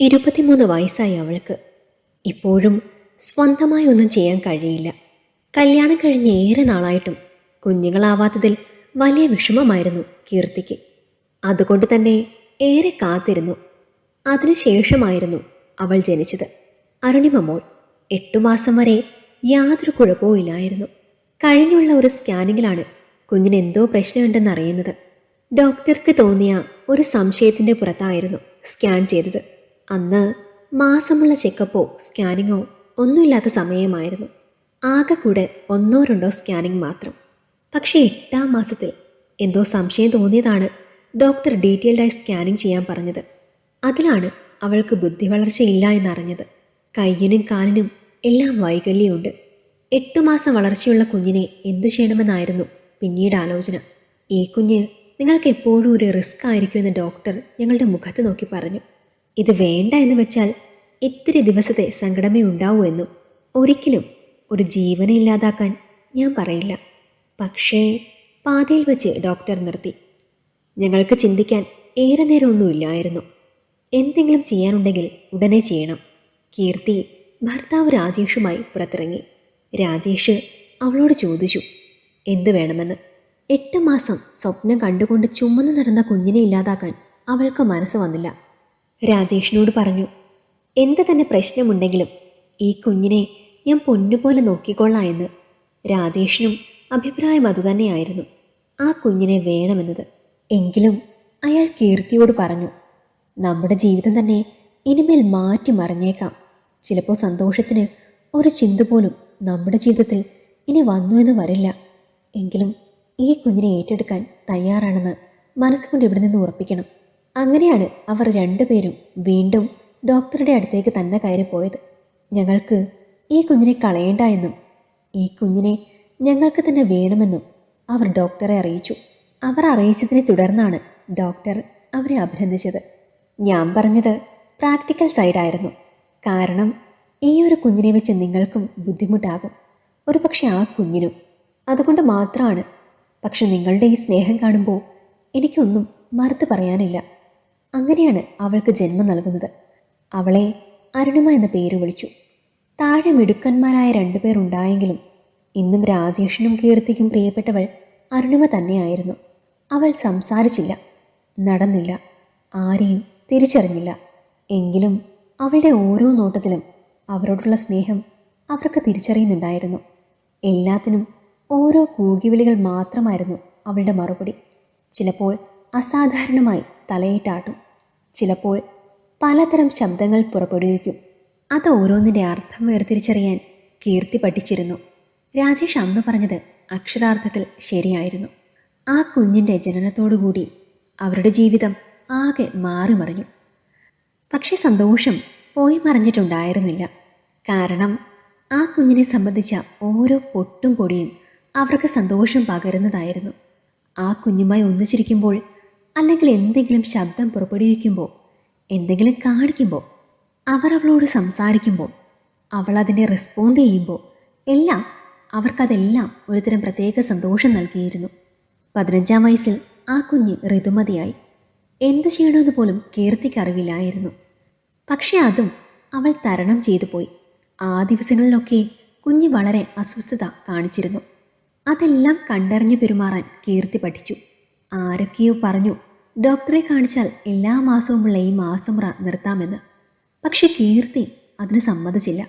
ഇരുപത്തിമൂന്ന് വയസ്സായി അവൾക്ക്. ഇപ്പോഴും സ്വന്തമായി ഒന്നും ചെയ്യാൻ കഴിയില്ല. കല്യാണം കഴിഞ്ഞ് ഏറെ നാളായിട്ടും കുഞ്ഞുങ്ങളാവാത്തതിൽ വലിയ വിഷമമായിരുന്നു കീർത്തിക്ക്. അതുകൊണ്ട് തന്നെ ഏറെ കാത്തിരുന്നു. അതിനുശേഷമായിരുന്നു അവൾ ജനിച്ചത്. അരുണിമ മോൾ എട്ടു മാസം വരെ യാതൊരു കുഴപ്പവുമില്ലായിരുന്നു കഴിഞ്ഞുള്ള ഒരു സ്കാനിങ്ങിലാണ് കുഞ്ഞിന് എന്തോ പ്രശ്നമുണ്ടെന്ന് അറിയുന്നത് ഡോക്ടർക്ക് തോന്നിയ ഒരു സംശയത്തിന്റെ പുറത്തായിരുന്നു സ്കാൻ ചെയ്തത്. അന്ന് മാസമുള്ള ചെക്കപ്പോ സ്കാനിങ്ങോ ഒന്നുമില്ലാത്ത സമയമായിരുന്നു. ആകെ കൂടെ ഒന്നോ രണ്ടോ സ്കാനിങ് മാത്രം. പക്ഷേ എട്ടാം മാസത്തിൽ എന്തോ സംശയം തോന്നിയതാണ് ഡോക്ടർ ഡീറ്റെയിൽഡായി സ്കാനിങ് ചെയ്യാൻ പറഞ്ഞത്. അതിലാണ് അവൾക്ക് ബുദ്ധി വളർച്ചയില്ല എന്നറിഞ്ഞത്. കയ്യിനും കാലിനും എല്ലാം വൈകല്യമുണ്ട്. എട്ടു മാസം വളർച്ചയുള്ള കുഞ്ഞിനെ എന്തു ചെയ്യണമെന്നായിരുന്നു പിന്നീട് ആലോചന. ഈ കുഞ്ഞ് നിങ്ങൾക്ക് എപ്പോഴും ഒരു റിസ്ക് ആയിരിക്കുമെന്ന് ഡോക്ടർ ഞങ്ങളുടെ മുഖത്ത് നോക്കി പറഞ്ഞു. ഇത് വേണ്ട എന്ന് വെച്ചാൽ ഇത്തിരി ദിവസത്തെ സങ്കടമേ ഉണ്ടാവൂ എന്നും ഒരിക്കലും ഒരു ജീവനെ ഇല്ലാതാക്കാൻ ഞാൻ പറയില്ല. പക്ഷേ പാതയിൽ വെച്ച് ഡോക്ടർ നിർത്തി. ഞങ്ങൾക്ക് ചിന്തിക്കാൻ ഏറെ നേരമൊന്നുമില്ലായിരുന്നു. എന്തെങ്കിലും ചെയ്യാനുണ്ടെങ്കിൽ ഉടനെ ചെയ്യണം. കീർത്തി ഭർത്താവ് രാജേഷുമായി പുറത്തിറങ്ങി. രാജേഷ് അവളോട് ചോദിച്ചു എന്തു വേണമെന്ന്? എട്ട് മാസം സ്വപ്നം കണ്ടുകൊണ്ട് ചുമന്ന് നടന്ന കുഞ്ഞിനെ ഇല്ലാതാക്കാൻ അവൾക്ക് മനസ്സ് വന്നില്ല. രാജേഷിനോട് പറഞ്ഞു എന്ത് തന്നെ പ്രശ്നമുണ്ടെങ്കിലും ഈ കുഞ്ഞിനെ ഞാൻ പൊന്നുപോലെ നോക്കിക്കൊള്ളാം എന്ന് രാജേഷിനും അഭിപ്രായം അതുതന്നെയായിരുന്നു ആ കുഞ്ഞിനെ വേണമെന്നത്. എങ്കിലും അയാൾ കീർത്തിയോട് പറഞ്ഞു നമ്മുടെ ജീവിതം തന്നെ ഇനിമേൽ മാറ്റി മറിഞ്ഞേക്കാം. ചിലപ്പോൾ സന്തോഷത്തിന് ഒരു ചിന്ത പോലും നമ്മുടെ ജീവിതത്തിൽ ഇനി വന്നു എന്ന് വരില്ല. എങ്കിലും ഈ കുഞ്ഞിനെ ഏറ്റെടുക്കാൻ തയ്യാറാണെന്ന് മനസ്സുകൊണ്ട് ഇവിടെ നിന്ന് ഉറപ്പിക്കണം. അങ്ങനെയാണ് അവർ രണ്ടുപേരും വീണ്ടും ഡോക്ടറുടെ അടുത്തേക്ക് തന്നെ കയറി പോയത്. ഞങ്ങൾക്ക് ഈ കുഞ്ഞിനെ കളയേണ്ട എന്നും ഈ കുഞ്ഞിനെ ഞങ്ങൾക്ക് തന്നെ വേണമെന്നും അവർ ഡോക്ടറെ അറിയിച്ചു. അവർ അറിയിച്ചതിനെ തുടർന്നാണ് ഡോക്ടർ അവരെ അഭിനന്ദിച്ചത്. ഞാൻ പറഞ്ഞത് പ്രാക്ടിക്കൽ സൈഡായിരുന്നു. കാരണം ഈ ഒരു കുഞ്ഞിനെ വെച്ച് നിങ്ങൾക്കും ബുദ്ധിമുട്ടാകും. ഒരു പക്ഷെ ആ കുഞ്ഞിനും അതുകൊണ്ട് മാത്രമാണ്. പക്ഷെ നിങ്ങളുടെ ഈ സ്നേഹം കാണുമ്പോൾ എനിക്കൊന്നും മറുത്തു പറയാനില്ല. അങ്ങനെയാണ് അവൾക്ക് ജന്മം നൽകുന്നത്. അവളെ അരുണിമ എന്ന പേര് വിളിച്ചു. താഴെ മിടുക്കന്മാരായ രണ്ടുപേർ ഉണ്ടായെങ്കിലും ഇന്നും രാജേഷിനും കീർത്തിക്കും പ്രിയപ്പെട്ടവൾ അരുണിമ തന്നെയായിരുന്നു. അവൾ സംസാരിച്ചില്ല നടന്നില്ല ആരെയും തിരിച്ചറിഞ്ഞില്ല. എങ്കിലും അവളുടെ ഓരോ നോട്ടത്തിലും അവരോടുള്ള സ്നേഹം അവർക്ക് തിരിച്ചറിയുന്നുണ്ടായിരുന്നു. എല്ലാത്തിനും ഓരോ കൂകിവിളികൾ മാത്രമായിരുന്നു അവളുടെ മറുപടി. ചിലപ്പോൾ അസാധാരണമായി തലയിട്ടാട്ടും. ചിലപ്പോൾ പലതരം ശബ്ദങ്ങൾ പുറപ്പെടുവിക്കും. അത് ഓരോന്നിന്റെ അർത്ഥം വേർതിരിച്ചറിയാൻ കീർത്തി പഠിച്ചിരുന്നു. രാജേഷ് അന്ന് പറഞ്ഞത് അക്ഷരാർത്ഥത്തിൽ ശരിയായിരുന്നു. ആ കുഞ്ഞിന്റെ ജനനത്തോടുകൂടി അവരുടെ ജീവിതം ആകെ മാറി മറിഞ്ഞു. പക്ഷെ സന്തോഷം പോയി മറിഞ്ഞിട്ടുണ്ടായിരുന്നില്ല. കാരണം ആ കുഞ്ഞിനെ സംബന്ധിച്ച ഓരോ പൊട്ടും പൊടിയും അവർക്ക് സന്തോഷം പകരുന്നതായിരുന്നു. ആ കുഞ്ഞുമായി ഒന്നിച്ചിരിക്കുമ്പോൾ അല്ലെങ്കിൽ എന്തെങ്കിലും ശബ്ദം പുറപ്പെടുവിക്കുമ്പോൾ എന്തെങ്കിലും കാണിക്കുമ്പോൾ അവർ അവളോട് സംസാരിക്കുമ്പോൾ അവൾ അതിനെ റെസ്പോണ്ട് ചെയ്യുമ്പോൾ എല്ലാം അവർക്കതെല്ലാം ഒരുതരം പ്രത്യേക സന്തോഷം നൽകിയിരുന്നു. പതിനഞ്ചാം വയസ്സിൽ ആ കുഞ്ഞ് ഋതുമതിയായി. എന്തു ചെയ്യണമെന്ന് പോലും കീർത്തിക്ക് അറിവില്ലായിരുന്നു. പക്ഷേ അതും അവൾ തരണം ചെയ്തു പോയി. ആ ദിവസങ്ങളിലൊക്കെ കുഞ്ഞ് വളരെ അസ്വസ്ഥത കാണിച്ചിരുന്നു. അതെല്ലാം കണ്ടറിഞ്ഞു പെരുമാറാൻ കീർത്തി പഠിച്ചു. ആരൊക്കെയോ പറഞ്ഞു ഡോക്ടറെ കാണിച്ചാൽ എല്ലാ മാസവുമുള്ള ഈ മാസമുറ നിർത്താമെന്ന്. പക്ഷെ കീർത്തി അതിന് സമ്മതിച്ചില്ല.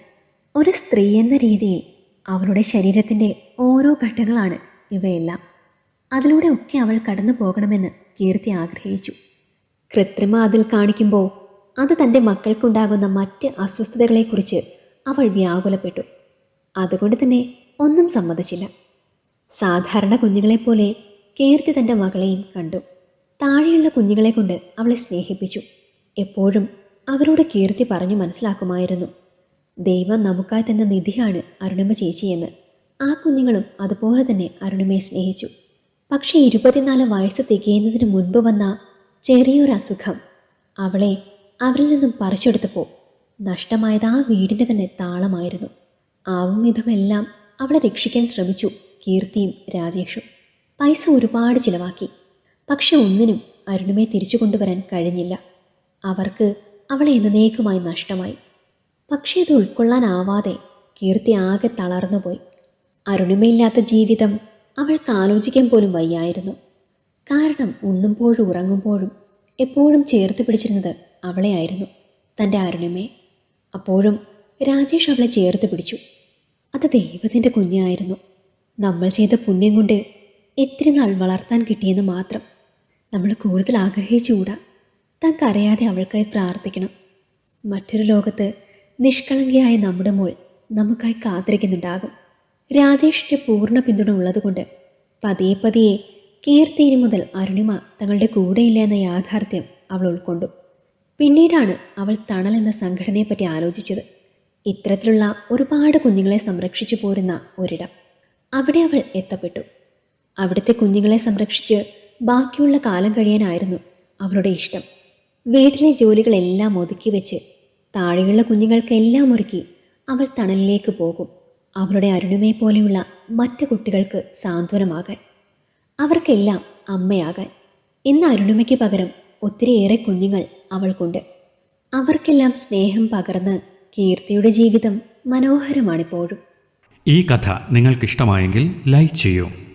ഒരു സ്ത്രീ എന്ന രീതിയിൽ അവളുടെ ശരീരത്തിന്റെ ഓരോ ഘട്ടങ്ങളാണ് ഇവയെല്ലാം. അതിലൂടെ ഒക്കെ അവൾ കടന്നു പോകണമെന്ന് കീർത്തി ആഗ്രഹിച്ചു. കൃത്രിമ അതിൽ കാണിക്കുമ്പോൾ അത് തന്റെ മക്കൾക്കുണ്ടാകുന്ന മറ്റ് അസ്വസ്ഥതകളെക്കുറിച്ച് അവൾ വ്യാകുലപ്പെട്ടു. അതുകൊണ്ട് തന്നെ ഒന്നും സമ്മതിച്ചില്ല. സാധാരണ കുഞ്ഞുങ്ങളെപ്പോലെ കീർത്തി തന്റെ മകളെയും കണ്ടു. താഴെയുള്ള കുഞ്ഞുങ്ങളെ കൊണ്ട് അവളെ സ്നേഹിപ്പിച്ചു. എപ്പോഴും അവരോട് കീർത്തി പറഞ്ഞു മനസ്സിലാക്കുമായിരുന്നു. ദൈവം നമുക്കായി തന്ന നിധിയാണ് അരുണിമ ചേച്ചിയെന്ന്. ആ കുഞ്ഞുങ്ങളും അതുപോലെ തന്നെ അരുണിമയെ സ്നേഹിച്ചു. പക്ഷേ ഇരുപത്തിനാല് വയസ്സ് തികയുന്നതിന് മുൻപ് വന്ന ചെറിയൊരു അസുഖം അവളെ അവരിൽ നിന്നും പറിച്ചെടുത്തപ്പോൾ നഷ്ടമായത് ആ വീടിന്റെ തന്നെ താളമായിരുന്നു. ആവും വിധമെല്ലാം അവളെ രക്ഷിക്കാൻ ശ്രമിച്ചു കീർത്തിയും രാജേഷും. പൈസ ഒരുപാട് ചിലവാക്കി. പക്ഷെ ഒന്നിനും അരുണിമയെ തിരിച്ചു കൊണ്ടുവരാൻ കഴിഞ്ഞില്ല. അവർക്ക് അവളെ എന്നേക്കുമായി നഷ്ടമായി. പക്ഷേ അത് ഉൾക്കൊള്ളാനാവാതെ കീർത്തി ആകെ തളർന്നുപോയി അരുണിമയില്ലാത്ത ജീവിതം അവൾക്ക് ആലോചിക്കാൻ പോലും വയ്യായിരുന്നു. കാരണം ഉണ്ണുമ്പോഴും ഉറങ്ങുമ്പോഴും എപ്പോഴും ചേർത്ത് പിടിച്ചിരുന്നത് അവളെയായിരുന്നു തന്റെ അരുണിമയെ അപ്പോഴും രാജേഷ് അവളെ ചേർത്ത് പിടിച്ചു. അത് ദൈവത്തിന്റെ കുഞ്ഞായിരുന്നു. നമ്മൾ ചെയ്ത പുണ്യം കൊണ്ട് എത്തിരി നാൾ വളർത്താൻ കിട്ടിയെന്ന് മാത്രം നമ്മൾ കൂടുതൽ ആഗ്രഹിച്ചുകൂടാ. താൻ കരയാതെ അവൾക്കായി പ്രാർത്ഥിക്കണം. മറ്റൊരു ലോകത്ത് നിഷ്കളങ്കയായ നമ്മുടെ മോൾ നമുക്കായി കാത്തിരിക്കുന്നുണ്ടാകും. രാജേഷിന്റെ പൂർണ പിന്തുണ ഉള്ളതുകൊണ്ട് പതിയെ പതിയെ കീർത്തിന് മുതൽ അരുണിമ തങ്ങളുടെ കൂടെയില്ല എന്ന യാഥാർത്ഥ്യം അവൾ ഉൾക്കൊണ്ടു. പിന്നീടാണ് അവൾ തണൽ എന്ന സംഘടനയെപ്പറ്റി ആലോചിച്ചത്. ഇത്തരത്തിലുള്ള ഒരുപാട് കുഞ്ഞുങ്ങളെ സംരക്ഷിച്ചു പോരുന്ന ഒരിടം. അവിടെ അവൾ എത്തപ്പെട്ടു. അവിടുത്തെ കുഞ്ഞുങ്ങളെ സംരക്ഷിച്ച് ബാക്കിയുള്ള കാലം കഴിയാനായിരുന്നു അവളുടെ ഇഷ്ടം. വീട്ടിലെ ജോലികളെല്ലാം ഒതുക്കി വെച്ച് താഴെയുള്ള കുഞ്ഞുങ്ങൾക്കെല്ലാം ഒരുക്കി അവൾ തണലിലേക്ക് പോകും. അവളുടെ അരുണിമയെ പോലെയുള്ള മറ്റു കുട്ടികൾക്ക് സാന്ത്വനമാകാൻ അവർക്കെല്ലാം അമ്മയാകാൻ. ഇന്ന് അരുണിമയ്ക്ക് പകരം ഒത്തിരിയേറെ കുഞ്ഞുങ്ങൾ അവൾക്കുണ്ട്. അവർക്കെല്ലാം സ്നേഹം പകർന്ന് കീർത്തിയുടെ ജീവിതം മനോഹരമാണിപ്പോഴും. ഈ കഥ നിങ്ങൾക്കിഷ്ടമായെങ്കിൽ ലൈക്ക് ചെയ്യൂ.